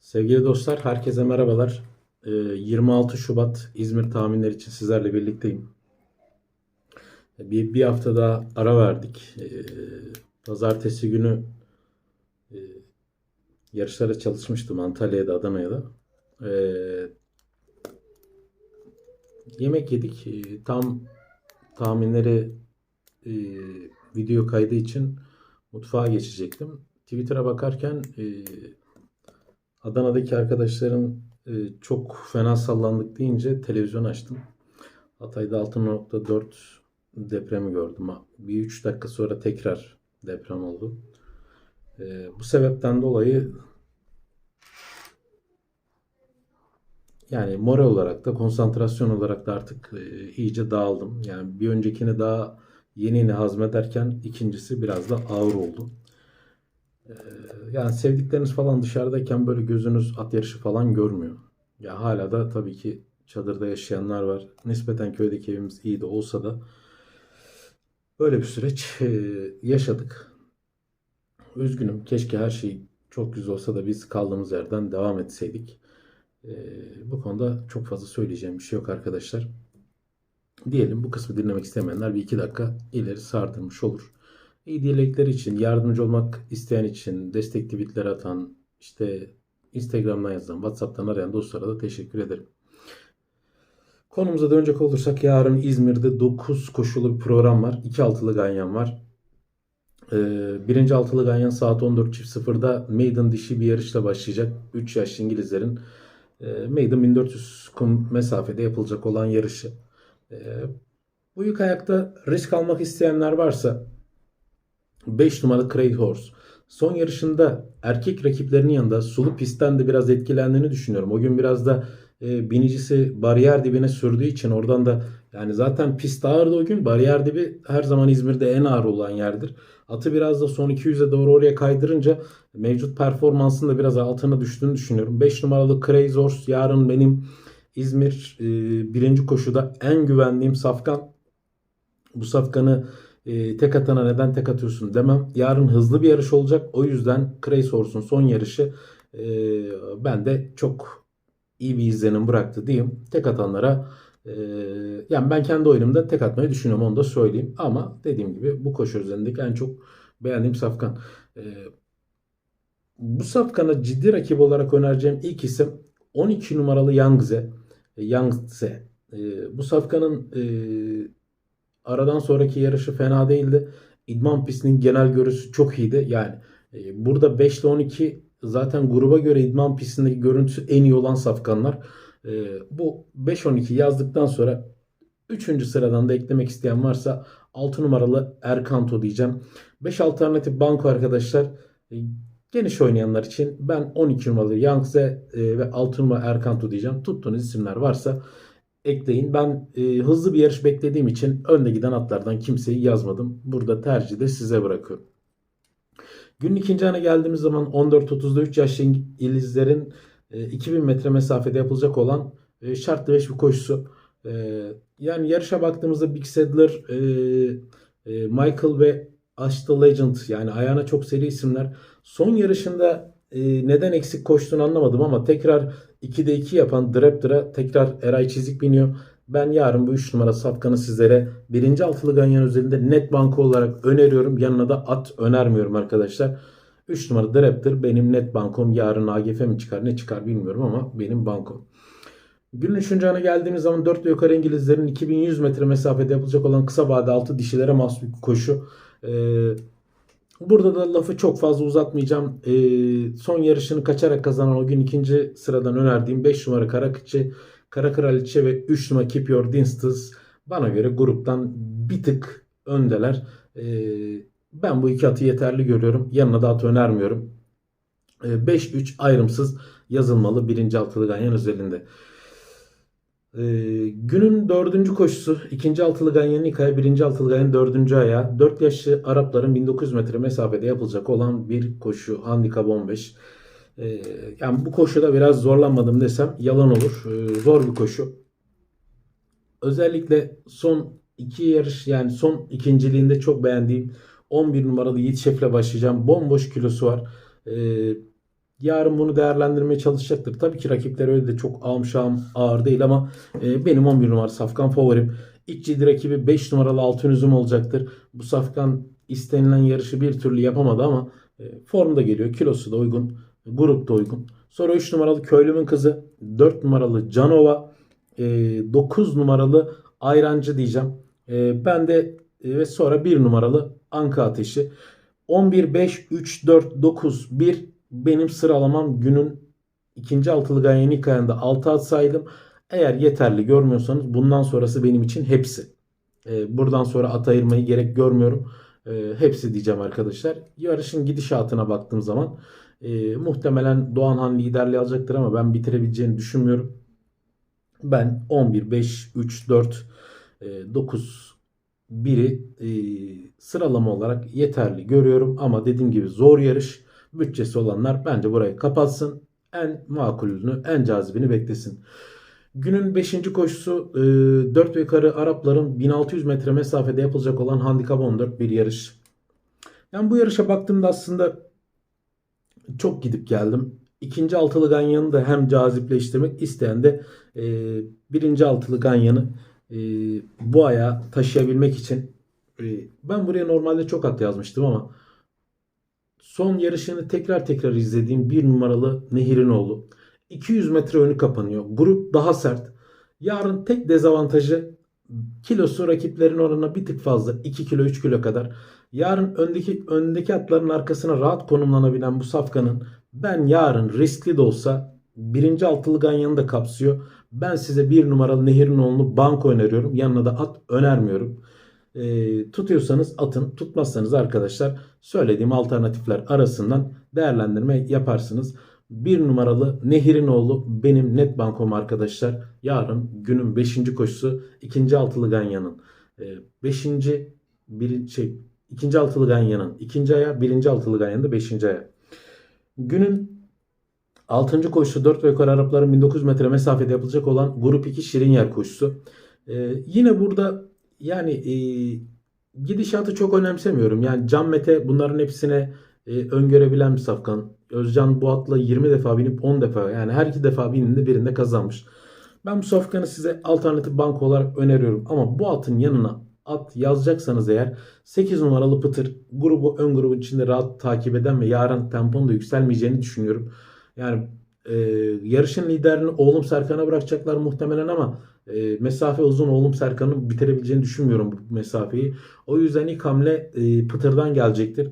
Sevgili dostlar, herkese merhabalar. Ee, 26 Şubat İzmir tahminleri için sizlerle birlikteyim. Bir, bir hafta daha ara verdik. Ee, Pazartesi günü e, yarışlara çalışmıştım Antalya'ya da Adana'ya da. Ee, yemek yedik. Ee, Tam tahminleri e, video kaydı için mutfağa geçecektim. Twitter'a bakarken e, Adana'daki arkadaşların e, çok fena sallandık deyince televizyon açtım. Hatay'da 6.4 depremi gördüm. Bir 3 dakika sonra tekrar deprem oldu. E, bu sebepten dolayı yani moral olarak da konsantrasyon olarak da artık e, iyice dağıldım. Yani bir öncekini daha yeni yeni hazmederken ikincisi biraz da ağır oldu. Ee, Yani sevdikleriniz falan dışarıdayken böyle gözünüz at yarışı falan görmüyor. Ya hala da tabii ki çadırda yaşayanlar var. Nispeten köydeki evimiz iyi de olsa da böyle bir süreç e, yaşadık. Üzgünüm. Keşke her şey çok güzel olsa da biz kaldığımız yerden devam etseydik. E, Bu konuda çok fazla söyleyeceğim bir şey yok arkadaşlar. Diyelim bu kısmı dinlemek istemeyenler bir iki dakika ileri sardırmış olur. İyi dilekler için, yardımcı olmak isteyen için, destek tweetler atan, işte Instagram'dan yazan, WhatsApp'tan arayan dostlara da teşekkür ederim. Konumuza dönecek olursak yarın İzmir'de 9 koşulu bir program var. 2 altılı ganyan var. Ee, birinci altılı ganyan saat 14.00'da Maiden dişi bir yarışla başlayacak. 3 yaşlı İngilizlerin e, Maiden 1400 kum mesafede yapılacak olan yarışı. Ee, bu yük ayakta risk almak isteyenler varsa 5 numaralı Craig Horse. Son yarışında erkek rakiplerinin yanında sulu pistten de biraz etkilendiğini düşünüyorum. O gün biraz da e, binicisi bariyer dibine sürdüğü için oradan da yani zaten pist ağırdı o gün. Bariyer dibi her zaman İzmir'de en ağır olan yerdir. Atı biraz da son 200'e doğru oraya kaydırınca mevcut performansın da biraz altına düştüğünü düşünüyorum. 5 numaralı Crazy Horse yarın benim İzmir e, birinci koşuda en güvendiğim safkan. Bu safkanı e, tek atana neden tek atıyorsun demem. Yarın hızlı bir yarış olacak. O yüzden Crazy Horse'un son yarışı e, bende çok iyi bir izlenim bıraktı diyeyim. Tek atanlara e, yani ben kendi oyunumda tek atmayı düşünüyorum onu da söyleyeyim. Ama dediğim gibi bu koşu üzerindeki en çok beğendiğim safkan. E, bu safkana ciddi rakip olarak önereceğim ilk isim 12 numaralı Yangtze. E, Yangtze. E, bu safkanın e, aradan sonraki yarışı fena değildi. İdman pistinin genel görüntüsü çok iyiydi. Yani e, burada 5 ile 12 zaten gruba göre idman pistindeki görüntüsü en iyi olan safkanlar. E, bu 5-12 yazdıktan sonra 3. sıradan da eklemek isteyen varsa 6 numaralı Erkanto diyeceğim. 5 alternatif banko arkadaşlar. E, geniş oynayanlar için ben 12 numaralı Yangtze e, ve 6 numaralı Erkanto diyeceğim. Tuttuğunuz isimler varsa ekleyin. Ben e, hızlı bir yarış beklediğim için önde giden atlardan kimseyi yazmadım. Burada tercihi de size bırakıyorum. Günün ikinci ana geldiğimiz zaman 14.30'da 3 yaşlı İngilizlerin e, 2000 metre mesafede yapılacak olan e, şartlı 5 bir koşusu. E, yani yarışa baktığımızda Big Sadler, e, e, Michael ve Ash the Legend yani ayağına çok seri isimler. Son yarışında e, neden eksik koştuğunu anlamadım ama tekrar 2'de 2 yapan Draptor'a tekrar Eray Çizik biniyor. Ben yarın bu 3 numara safkanı sizlere birinci altılı ganyan özelinde net banko olarak öneriyorum. Yanına da at önermiyorum arkadaşlar. 3 numara Draptor benim net bankom. Yarın AGF mi çıkar ne çıkar bilmiyorum ama benim bankom. Günün 3. ana geldiğimiz zaman 4 ve yukarı İngilizlerin 2100 metre mesafede yapılacak olan kısa vade altı dişilere mahsus bir koşu. Ee, Burada da lafı çok fazla uzatmayacağım. Ee, son yarışını kaçarak kazanan o gün ikinci sıradan önerdiğim 5 numara Karakıçı, Kara Kraliçe ve 3 numara Keep Your Distance bana göre gruptan bir tık öndeler. Ee, ben bu iki atı yeterli görüyorum. Yanına da at önermiyorum. Ee, 5-3 ayrımsız yazılmalı birinci altılı ganyan özelinde. Ee, günün dördüncü koşusu ikinci altılı ganyanın ilk ayağı birinci altılı ganyanın dördüncü ayağı. 4 yaşlı Arapların 1900 metre mesafede yapılacak olan bir koşu handikap 15 Ee, yani bu koşuda biraz zorlanmadım desem yalan olur. Ee, zor bir koşu. Özellikle son iki yarış yani son ikinciliğinde çok beğendiğim 11 numaralı Yiğit Şef'le başlayacağım. Bomboş kilosu var. Ee, Yarın bunu değerlendirmeye çalışacaktır. Tabii ki rakipler öyle de çok amşam ağır değil ama e, benim 11 numara Safkan favorim. İlk ciddi rakibi 5 numaralı Altın Üzüm olacaktır. Bu Safkan istenilen yarışı bir türlü yapamadı ama e, formda geliyor. Kilosu da uygun. Grup da uygun. Sonra 3 numaralı Köylümün Kızı. 4 numaralı Canova. E, 9 numaralı Ayrancı diyeceğim. E, ben de e, ve sonra 1 numaralı Anka Ateşi. 11, 5, 3, 4, 9, 1 benim sıralamam günün ikinci altılı ganyanın ilk ayında 6 at saydım. Eğer yeterli görmüyorsanız bundan sonrası benim için hepsi. Ee, buradan sonra at ayırmayı gerek görmüyorum. Ee, hepsi diyeceğim arkadaşlar. Yarışın gidişatına baktığım zaman e, muhtemelen Doğanhan liderliği alacaktır ama ben bitirebileceğini düşünmüyorum. Ben 11, 5, 3, 4, e, 9, 1'i e, sıralama olarak yeterli görüyorum. Ama dediğim gibi zor yarış. Bütçesi olanlar bence burayı kapatsın. En makulünü, en cazibini beklesin. Günün 5. koşusu e, 4 ve yukarı Arapların 1600 metre mesafede yapılacak olan handikap 14 bir yarış. Yani bu yarışa baktığımda aslında çok gidip geldim. İkinci altılı ganyanı da hem cazipleştirmek isteyen de e, birinci altılı ganyanı e, bu aya taşıyabilmek için e, ben buraya normalde çok at yazmıştım ama son yarışını tekrar tekrar izlediğim bir numaralı Nehirinoğlu. 200 metre önü kapanıyor. Grup daha sert. Yarın tek dezavantajı kilosu rakiplerin oranına bir tık fazla. 2 kilo 3 kilo kadar. Yarın öndeki öndeki atların arkasına rahat konumlanabilen bu safkanın ben yarın riskli de olsa birinci altılı ganyanı da kapsıyor. Ben size bir numaralı Nehirinoğlu'nu banko öneriyorum. Yanına da at önermiyorum. E, tutuyorsanız atın, tutmazsanız arkadaşlar söylediğim alternatifler arasından değerlendirme yaparsınız. Bir numaralı Nehirinoğlu benim net bankom arkadaşlar. Yarın günün 5. koşusu ikinci altılı ganyanın 5. bir şey ikinci altılı ganyanın ikinci aya birinci altılı ganyanın da 5. aya. Günün 6. koşusu 4 ve yukarı Arapların 1900 metre mesafede yapılacak olan grup 2 Şirin Yer koşusu. Ee, yine burada yani e, gidişatı çok önemsemiyorum. Yani Can Mete bunların hepsine e, öngörebilen bir safkan. Özcan bu atla 20 defa binip 10 defa yani her iki defa bininde birinde kazanmış. Ben bu safkanı size alternatif banko olarak öneriyorum. Ama bu atın yanına at yazacaksanız eğer 8 numaralı Pıtır grubu ön grubun içinde rahat takip eden ve yarın temponun da yükselmeyeceğini düşünüyorum. Yani e, yarışın liderini oğlum Serkan'a bırakacaklar muhtemelen ama e, mesafe uzun oğlum Serkan'ın bitirebileceğini düşünmüyorum bu mesafeyi. O yüzden ilk hamle e, Pıtır'dan gelecektir.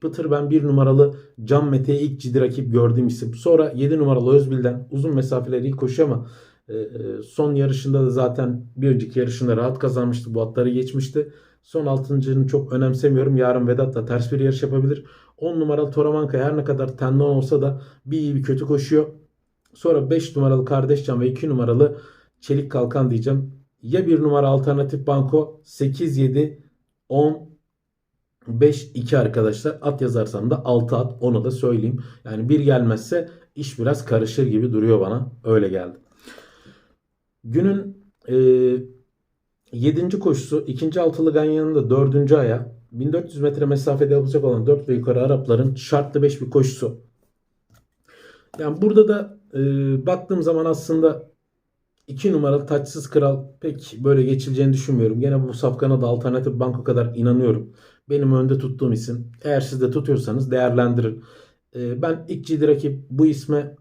Pıtır ben bir numaralı Can Mete'ye ilk ciddi rakip gördüğüm isim. Sonra 7 numaralı Özbil'den uzun mesafeleri iyi koşuyor ama e, e, son yarışında da zaten bir önceki yarışında rahat kazanmıştı. Bu atları geçmişti. Son 6.'nın çok önemsemiyorum. Yarın Vedat'la ters bir yarış yapabilir. 10 numaralı Toramanka her ne kadar tendon olsa da bir iyi bir kötü koşuyor. Sonra 5 numaralı Kardeşcan ve 2 numaralı Çelik Kalkan diyeceğim. Ya 1 numara alternatif banko 8 7 10 5 2 arkadaşlar. At yazarsam da 6 at. Onu da söyleyeyim. Yani bir gelmezse iş biraz karışır gibi duruyor bana. Öyle geldi. Günün e, 7. koşusu 2. altılı ganyanın da 4. aya 1400 metre mesafede yapılacak olan 4 ve yukarı Arapların şartlı 5 bir koşusu. Yani burada da e, baktığım zaman aslında 2 numaralı taçsız kral pek böyle geçileceğini düşünmüyorum. Gene bu safkana da alternatif banko kadar inanıyorum. Benim önde tuttuğum isim. Eğer siz de tutuyorsanız değerlendirin. E, ben ilk ciddi rakip bu isme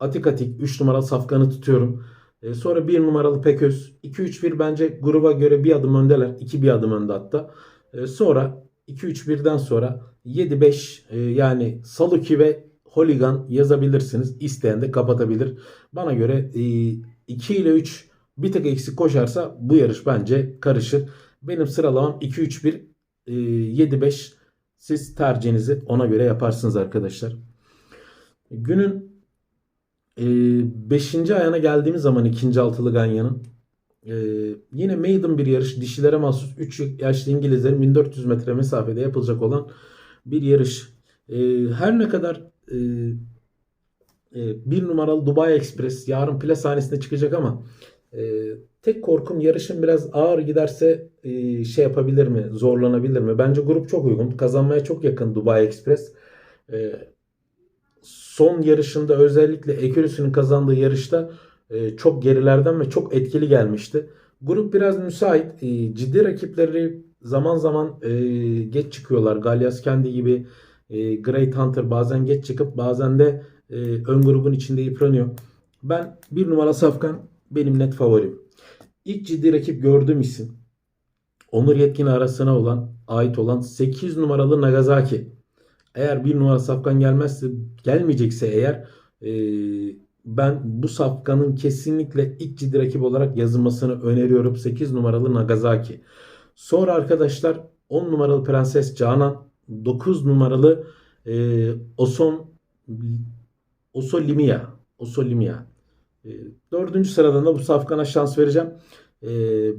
Atik Atik 3 numaralı safkanı tutuyorum. E, sonra 1 numaralı Peköz. 2-3-1 bence gruba göre bir adım öndeler. 2 bir adım önde hatta. E, sonra 2-3-1'den sonra 7-5 e, yani Saluki ve Holigan yazabilirsiniz. İsteyen de kapatabilir. Bana göre e, 2 ile 3 bir tek eksik koşarsa bu yarış bence karışır. Benim sıralamam 2-3-1 e, 7-5 siz tercihinizi ona göre yaparsınız arkadaşlar. Günün 5. E, ayağına geldiğimiz zaman ikinci altılı ganyanın e, yine maiden bir yarış dişilere mahsus 3 yaşlı İngilizlerin 1400 metre mesafede yapılacak olan bir yarış. E, her ne kadar bir numaralı Dubai Express yarın plas sahnesine çıkacak ama tek korkum yarışın biraz ağır giderse şey yapabilir mi zorlanabilir mi? Bence grup çok uygun kazanmaya çok yakın Dubai Express. son yarışında özellikle Ekürüsü'nün kazandığı yarışta e, çok gerilerden ve çok etkili gelmişti. Grup biraz müsait. E, ciddi rakipleri zaman zaman e, geç çıkıyorlar. Galyas kendi gibi e, Great Hunter bazen geç çıkıp bazen de e, ön grubun içinde yıpranıyor. Ben bir numara Safkan benim net favorim. İlk ciddi rakip gördüğüm isim Onur Yetkin arasına olan ait olan 8 numaralı Nagasaki. Eğer bir numara safkan gelmezse gelmeyecekse eğer e, ben bu safkanın kesinlikle ilk ciddi rakip olarak yazılmasını öneriyorum. 8 numaralı Nagasaki. Sonra arkadaşlar 10 numaralı Prenses Canan, 9 numaralı e, Oson Osolimia. Osolimia. E, dördüncü sıradan da bu safkana şans vereceğim. E,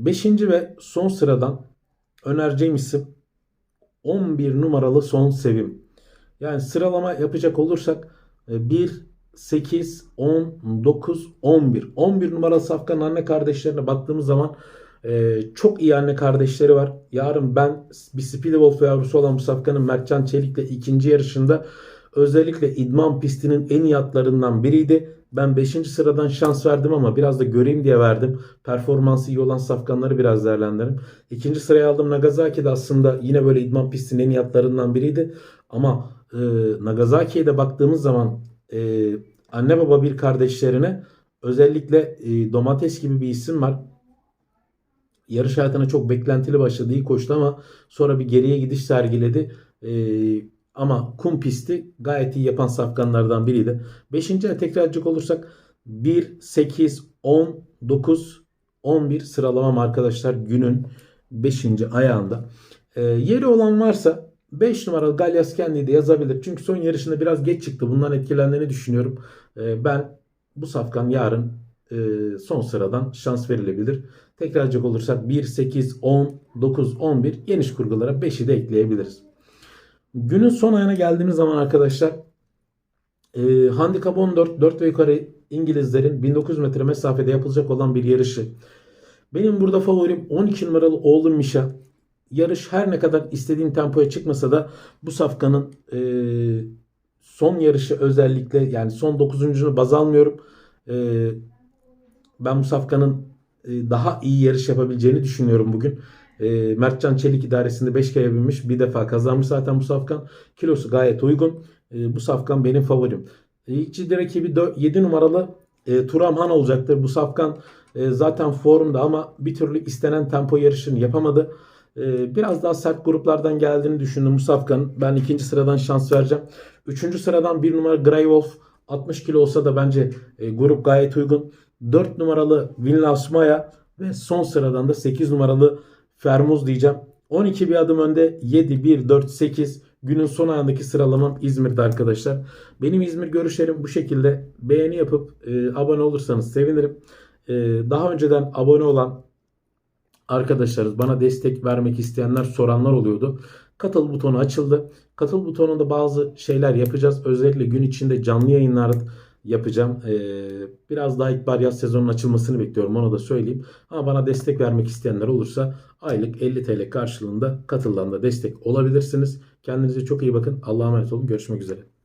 beşinci ve son sıradan önereceğim isim 11 numaralı Son Sevim. Yani sıralama yapacak olursak e, 1, 8, 10, 9, 11. 11 numaralı safkanın anne kardeşlerine baktığımız zaman e, çok iyi anne kardeşleri var. Yarın ben bir Speedwolf yavrusu olan bu safkanın Mertcan Çelik'le ikinci yarışında özellikle idman pistinin en iyi atlarından biriydi. Ben 5. sıradan şans verdim ama biraz da göreyim diye verdim. Performansı iyi olan safkanları biraz değerlendirelim. İkinci sıraya aldım Nagasaki de aslında yine böyle idman pistinin en iyi atlarından biriydi. Ama e, Nagasaki'ye de baktığımız zaman e, anne baba bir kardeşlerine özellikle e, Domates gibi bir isim var. Yarış hayatına çok beklentili başladı. iyi koştu ama sonra bir geriye gidiş sergiledi. E, ama kum pisti gayet iyi yapan safkanlardan biriydi. Beşinciye tekrar edecek olursak 1, 8, 10, 9, 11 sıralamam arkadaşlar günün 5. ayağında. E, yeri olan varsa 5 numaralı Galyas Kendi'yi de yazabilir. Çünkü son yarışında biraz geç çıktı. Bundan etkilendiğini düşünüyorum. E, ben bu safkan yarın e, son sıradan şans verilebilir. Tekrar edecek olursak 1, 8, 10, 9, 11 geniş kurgulara 5'i de ekleyebiliriz. Günün son ayına geldiğimiz zaman arkadaşlar e, handikap 14 4 ve yukarı İngilizlerin 1900 metre mesafede yapılacak olan bir yarışı. Benim burada favorim 12 numaralı oğlum Mişa. Yarış her ne kadar istediğim tempoya çıkmasa da bu safkanın e, son yarışı özellikle yani son 9.'unu baz almıyorum. E, ben bu safkanın e, daha iyi yarış yapabileceğini düşünüyorum bugün. E, Mertcan Çelik idaresinde 5 kere binmiş. Bir defa kazanmış zaten bu safkan. Kilosu gayet uygun. E, bu safkan benim favorim. E, ilk ciddi rakibi 7 numaralı e, Turam Han olacaktır. Bu safkan e, zaten formda ama bir türlü istenen tempo yarışını yapamadı. E, biraz daha sert gruplardan geldiğini düşündüm bu safkanın. Ben ikinci sıradan şans vereceğim. Üçüncü sıradan bir numara Grey Wolf 60 kilo olsa da bence e, grup gayet uygun. 4 numaralı Vinlaus Maya ve son sıradan da 8 numaralı Fermuz diyeceğim. 12 bir adım önde 7, 1, 4, 8 günün son ayındaki sıralamam İzmir'de arkadaşlar. Benim İzmir görüşlerim bu şekilde. Beğeni yapıp e, abone olursanız sevinirim. E, daha önceden abone olan arkadaşlarız bana destek vermek isteyenler soranlar oluyordu. Katıl butonu açıldı. Katıl butonunda bazı şeyler yapacağız. Özellikle gün içinde canlı yayınlar yapacağım. Ee, biraz daha ilkbahar yaz sezonunun açılmasını bekliyorum onu da söyleyeyim. Ama bana destek vermek isteyenler olursa aylık 50 TL karşılığında katıldan da destek olabilirsiniz. Kendinize çok iyi bakın. Allah'a emanet olun. Görüşmek üzere.